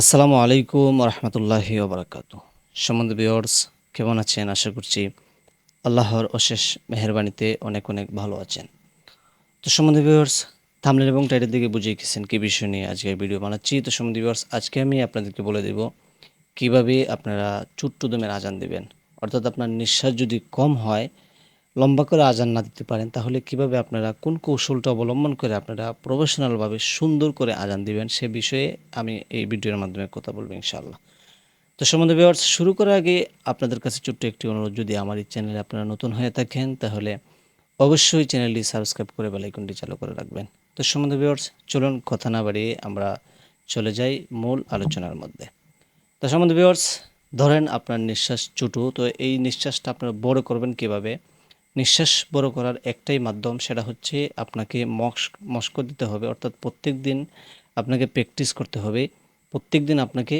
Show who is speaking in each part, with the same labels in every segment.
Speaker 1: আসসালামু আলাইকুম রহমতুল্লাহি ওবরাকাত সম্বন্ধ বিয়র্স কেমন আছেন? আশা করছি আল্লাহর অশেষ মেহরবানিতে অনেক অনেক ভালো আছেন। তো সম্বন্ধ বিয়র্স থামলেন এবং টাইটের দিকে বুঝিয়ে গেছেন কী বিষয় নিয়ে আজকে ভিডিও বানাচ্ছি। তো সম্বন্ধ বিয়র্স আজকে আমি আপনাদেরকে বলে দেব কীভাবে আপনারা চুট্টু দমের আজান দিবেন। অর্থাৎ আপনার নিঃশ্বাস যদি কম হয় লম্বা করে আজান না দিতে পারেন, তাহলে কীভাবে আপনারা, কোন কৌশলটা অবলম্বন করে আপনারা প্রফেশনালভাবে সুন্দর করে আজান দিবেন সে বিষয়ে আমি এই ভিডিওর মাধ্যমে কথা বলব ইনশাআল্লাহ। তো সম্বন্ধে ভিউয়ার্স শুরু করার আগে আপনাদের কাছে ছোট্ট একটি অনুরোধ, যদি আমার এই চ্যানেলে আপনারা নতুন হয়ে থাকেন, তাহলে অবশ্যই চ্যানেলটি সাবস্ক্রাইব করে বেলাইকনটি চালু করে রাখবেন। তো সম্বন্ধে ভিউয়ার্স চলুন কথা না বাড়িয়ে আমরা চলে যাই মূল আলোচনার মধ্যে। তো সম্বন্ধে ভিউয়ার্স ধরেন আপনার নিঃশ্বাস চুটু তো এই নিঃশ্বাসটা আপনারা বড় করবেন কীভাবে? নিঃশ্বাস বড় করার একটাই মাধ্যম সেটা হচ্ছে আপনাকে মস্ক মস্ক দিতে হবে। অর্থাৎ প্রত্যেক দিন আপনাকে প্র্যাকটিস করতে হবে। প্রত্যেক দিন আপনাকে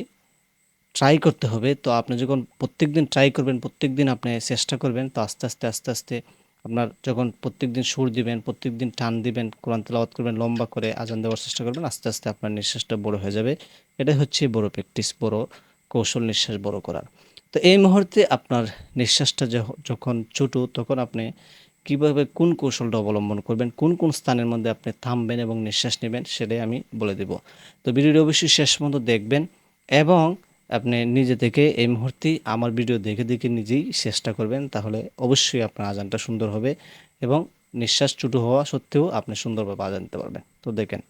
Speaker 1: ট্রাই করতে হবে। তো আপনি যখন প্রত্যেক দিন ট্রাই করবেন, প্রত্যেক দিন আপনি চেষ্টা করবেন, তো আস্তে আস্তে আস্তে আস্তে আপনার যখন প্রত্যেক দিন সুর দিবেন, প্রত্যেক দিন টান দিবেন, কোরআন তেলাওয়াত করবেন, লম্বা করে আজান দেওয়ার চেষ্টা করবেন, আস্তে আস্তে আপনার নিঃশ্বাসটা বড় হয়ে যাবে। এটাই হচ্ছে বড় প্র্যাকটিস বড় কৌশল নিঃশ্বাস বড় করার। তো এই মুহূর্তে আপনার নিঃশ্বাসটা যখন ছোটো, তখন আপনি কীভাবে কোন কৌশলটা অবলম্বন করবেন, কোন কোন স্থানের মধ্যে আপনি থামবেন এবং নিঃশ্বাস নেবেন সেটাই আমি বলে দেব। তো ভিডিওটি অবশ্যই শেষ পর্যন্ত দেখবেন এবং আপনি নিজে থেকে এই মুহূর্তে আমার ভিডিও দেখে দেখে নিজেই চেষ্টা করবেন, তাহলে অবশ্যই আপনার আজানটা সুন্দর হবে এবং নিঃশ্বাস চুটু হওয়া সত্ত্বেও আপনি সুন্দরভাবে আজান দিতে পারবেন। তো দেখেন,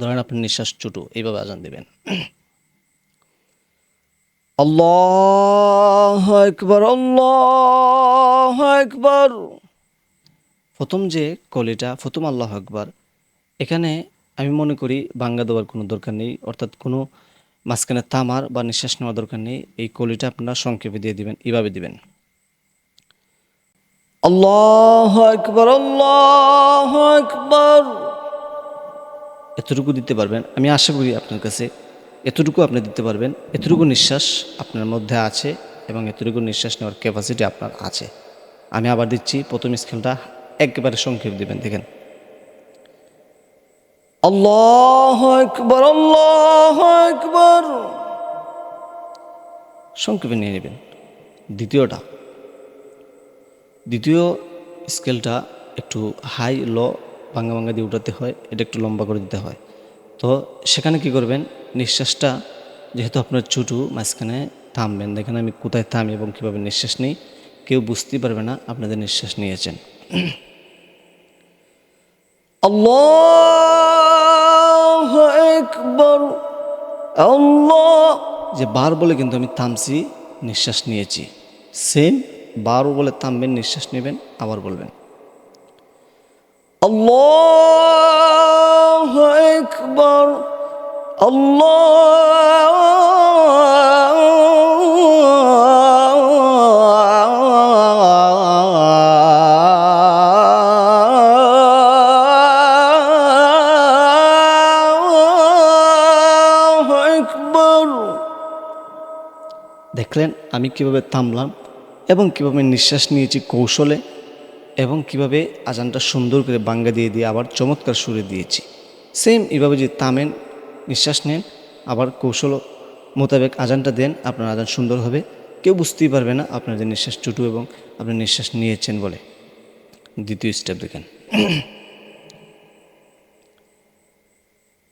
Speaker 1: ধরেন আপনি নিঃশ্বাস চুটু এইভাবে আজান দিবেন। আল্লাহ একবার আল্লাহ একবার প্রথম যে কলিটা, প্রথম আল্লাহ একবার এখানে আমি মনে করি বাঙ্গা দেওয়ার কোনো দরকার নেই, অর্থাৎ কোনো মাঝখানে তামার বা নিঃশ্বাস নেওয়ার দরকার নেই, এই কলিটা আপনারা সংক্ষেপে দিয়ে দিবেন, এভাবে দিবেন। আল্লাহ একবার আল্লাহ একবার এতটুকু দিতে পারবেন, আমি আশা করি আপনার কাছে এতটুকু আপনি দিতে পারবেন। এতটুকু নিঃশ্বাস আপনার মধ্যে আছে এবং এতটুকু নিঃশ্বাস নেওয়ার ক্যাপাসিটি আপনার আছে। আমি আবার দিচ্ছি, প্রথম স্কেলটা একেবারে সংক্ষেপ দেবেন, দেখেন। সংক্ষেপে নিয়ে নেবেন। দ্বিতীয়টা, দ্বিতীয় স্কেলটা একটু হাই লো ভাঙ্গা ভাঙ্গা দিয়ে উঠাতে হয়, এটা একটু লম্বা করে দিতে হয়। তো সেখানে কি করবেন? নিঃশ্বাসটা যেহেতু আপনার চুটু মাঝখানে থামবেন। দেখেন আমি কোথায় থামি এবং কীভাবে নিঃশ্বাস নিই। কেউ বুঝতেই পারবে না আপনাদের নিঃশ্বাস নিয়েছেন। যে বার বলে কিন্তু আমি থামছি, নিঃশ্বাস নিয়েছি। সেম বার বলে থামবেন, নিঃশ্বাস নেবেন, আবার বলবেন। আল্লাহ একবার দেখলেন আমি কীভাবে থামলাম এবং কীভাবে নিঃশ্বাস নিয়েছি কৌশলে এবং কীভাবে আজানটা সুন্দর করে বাঙ্গা দিয়ে দিয়ে আবার চমৎকার সুরে দিয়েছি। সেম এভাবে যে থামেন নিঃশ্বাস নেন আবার কৌশল মোতাবেক আজানটা দেন আপনার আজান সুন্দর হবে। কেউ বুঝতেই পারবে না আপনার যে নিঃশ্বাস চুটু এবং আপনি নিঃশ্বাস নিয়েছেন বলে। দ্বিতীয় স্টেপ দেখেন।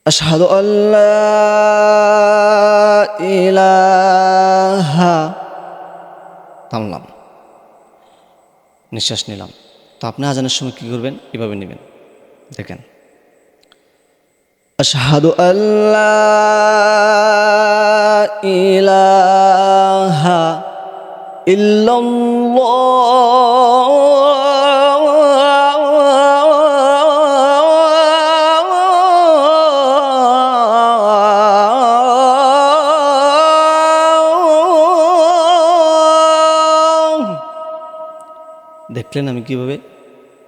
Speaker 1: আশহাদু আল্লাহ ইলাহা থামলাম। নিঃশ্বাস নিলাম। তো আপনি আজানের সময় কী করবেন? এভাবে নেবেন। দেখেন। আশহাদু আল্লাহ ইলাহা ইল্লাল্লাহ। দেখলেন আমি কীভাবে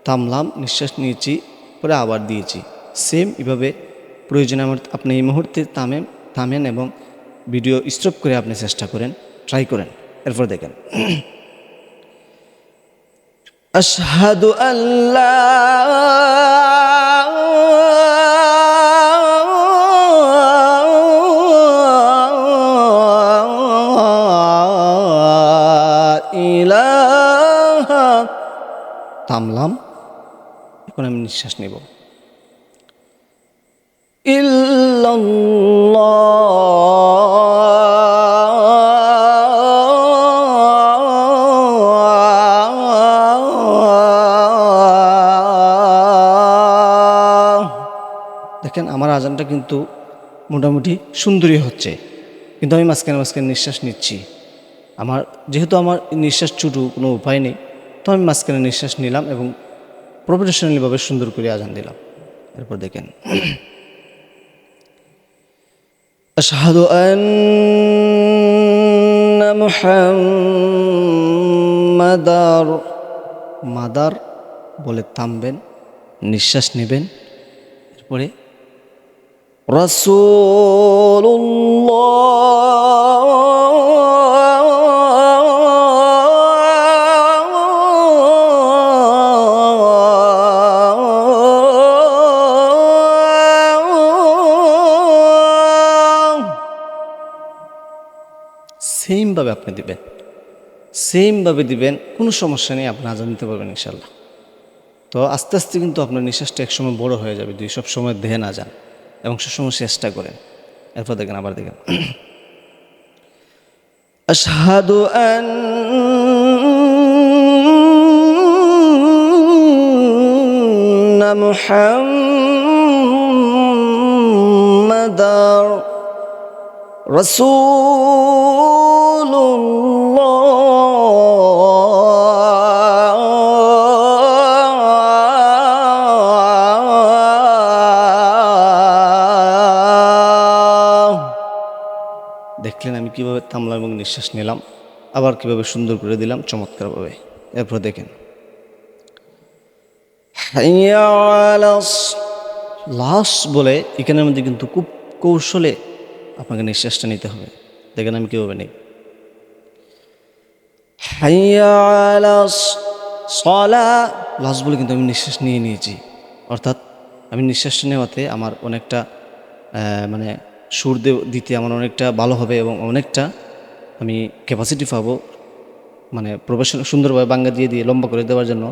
Speaker 1: থামলাম নিঃশ্বাস নিয়েছি, পরে আবার দিয়েছি। সেম এভাবে প্রয়োজনে আমার আপনি এই মুহূর্তে থামেন থামেন এবং ভিডিও স্টপ করে আপনি চেষ্টা করেন ট্রাই করেন। এরপর দেখেন। আশহাদু আল্লাহ থামলাম। এখন আমি নিঃশ্বাস নেব। দেখেন, আমার আজানটা কিন্তু মোটামুটি সুন্দরী হচ্ছে। কিন্তু আমি মাঝখানে মাঝখানে নিঃশ্বাস নিচ্ছি। আমার, যেহেতু আমার নিঃশ্বাস ছুটু, কোনো উপায় নেই, তো আমি মাঝখানে নিঃশ্বাস নিলাম এবং প্রফেশনালিভাবে সুন্দর করে আজান দিলাম। এরপর দেখেন আশহাদু أن মুহাম্মাদার মাদার বলে থামবেন নিঃশ্বাস নেবেন। এরপরে সেমভাবে আপনি দিবেন। সেমভাবে দিবেন, কোনো সমস্যা নেই, আপনি আজান দিতে পারবেন ইনশাল্লাহ তো আস্তে আস্তে কিন্তু আপনার নিঃশ্বাসটা একসময় বড় হয়ে যাবে, দুই সব সময় দেহে না যান এবং সবসময় চেষ্টা করেন। এরপর দেখেন, আবার দেখেন। আশহাদু আন্না মুহাম্মাদার দেখলেন আমি কীভাবে থামলাম এবং নিঃশ্বাস নিলাম, আবার কীভাবে সুন্দর করে দিলাম চমৎকারভাবে। এরপর দেখেন। লাস্ট বলে এখানের মধ্যে কিন্তু খুব কৌশলে আপনাকে নিঃশ্বাসটা নিতে হবে। দেখেন আমি কীভাবে নেই। সলা। বলে কিন্তু আমি নিঃশ্বাস নিয়ে নিয়েছি। অর্থাৎ আমি নিঃশ্বাসটা নেওয়াতে আমার অনেকটা মানে সুর দিতে আমার অনেকটা ভালো হবে এবং অনেকটা আমি ক্যাপাসিটি পাবো মানে প্রফেশনাল সুন্দরভাবে বাঙ্গা দিয়ে দিয়ে লম্বা করে দেওয়ার জন্য।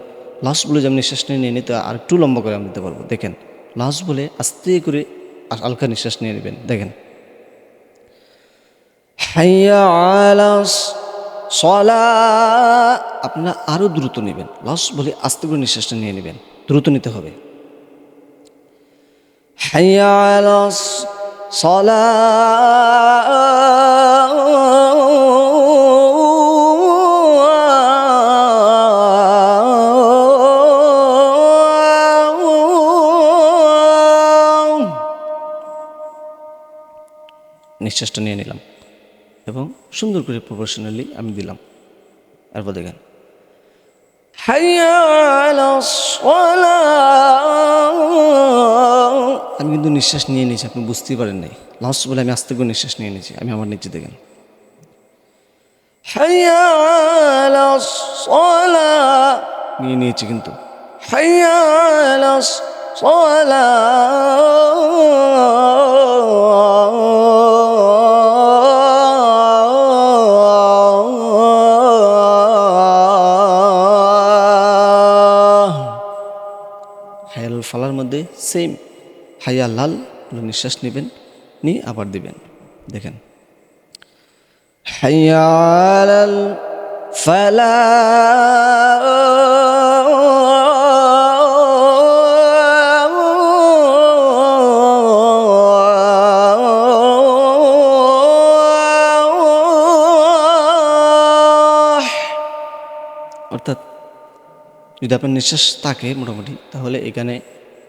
Speaker 1: লাস্ট বলে যে আমি নিঃশ্বাসটা নিয়ে নিয়ে নিতে আর একটু লম্বা করে আমি দিতে পারব। দেখেন লাস্ট বলে আস্তে করে হালকা নিঃশ্বাস নিয়ে নেবেন। দেখেন আপনারা আরও দ্রুত নেবেন। লস বলে আস্তে করে নিঃশ্বাসটা নিয়ে নেবেন। দ্রুত নিতে হবে। সলা। নিঃশ্বাসটা নিয়ে নিলাম। এবং সুন্দর করে প্রফেশনালি আমি দিলাম। এরপর দেখেন। আমি কিন্তু নিঃশ্বাস নিয়ে নিয়েছি, আপনি বুঝতেই পারেন নাই। লাস্ট বলে আমি আস্তে করে নিঃশ্বাস নিয়ে নিয়েছি, আমি আমার নিচে দেখেন। নিয়ে নিয়েছি কিন্তু। হাইয়া আলাস মধ্যে সেম হাইয়া লাল নিঃশ্বাস নেবেন, নিয়ে আবার দিবেন। দেখেন। অর্থাৎ যদি আপনার নিঃশ্বাস থাকে মোটামুটি, তাহলে এখানে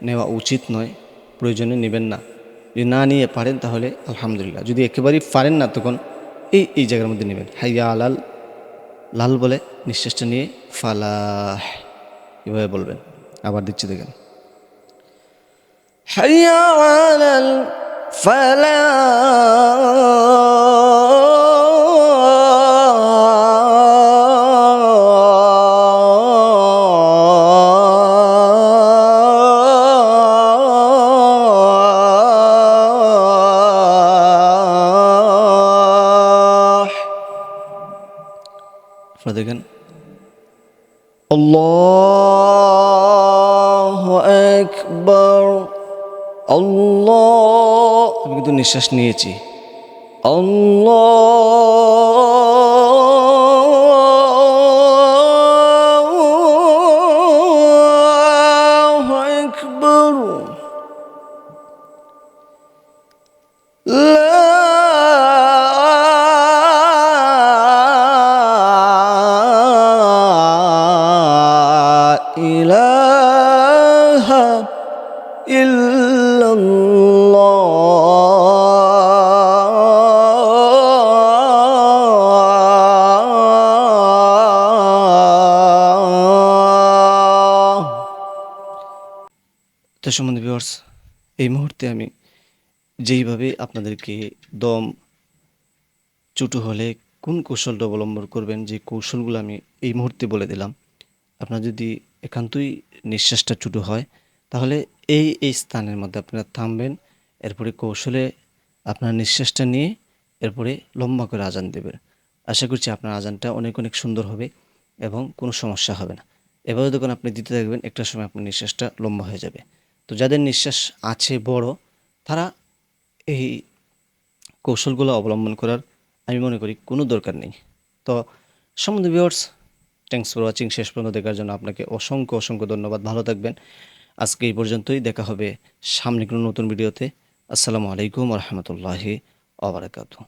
Speaker 1: নেওয়া উচিত নয়, প্রয়োজনে নেবেন না। যদি না নিয়ে পারেন তাহলে আলহামদুলিল্লাহ। যদি একেবারেই পারেন না তখন এই এই জায়গার মধ্যে নেবেন। হাইয়া লাল লাল বলে নিঃশ্বাসটা নিয়ে ফালাহ এভাবে বলবেন। আবার দিচ্ছি দেখেন। হাইয়া আলাল ফালাহ দেখেন। একবার আল্লাহ আমি কিন্তু নিঃশ্বাস নিয়েছি। আল্লাহ إلا الله তো সম্বন্ধে ভিউয়ার্স এই মুহূর্তে আমি যেইভাবে আপনাদেরকে দম চুটু হলে কোন কৌশলটা অবলম্বন করবেন যে কৌশলগুলো আমি এই মুহূর্তে বলে দিলাম আপনার যদি একান্তই নিঃশ্বাসটা চুটু হয় তাহলে এই এই স্থানের মধ্যে আপনারা থামবেন, এরপরে কৌশলে আপনার নিঃশ্বাসটা নিয়ে এরপরে লম্বা করে আজান দেবেন। আশা করছি আপনার আজানটা অনেক অনেক সুন্দর হবে এবং কোনো সমস্যা হবে না। এভাবে যখন আপনি দিতে থাকবেন, একটা সময় আপনার নিঃশ্বাসটা লম্বা হয়ে যাবে। তো যাদের নিঃশ্বাস আছে বড়, তারা এই কৌশলগুলো অবলম্বন করার আমি মনে করি কোনো দরকার নেই। তো সম্বন্ধে ভিউয়ার্স থ্যাংকস ফর ওয়াচিং শেষ পর্যন্ত দেখার জন্য আপনাকে অসংখ্য অসংখ্য ধন্যবাদ। ভালো থাকবেন। আজকে এই পর্যন্তই। দেখা হবে সামনে কোনো নতুন ভিডিওতে। আসসালামু আলাইকুম রহমতুল্লাহি আবরাকাতু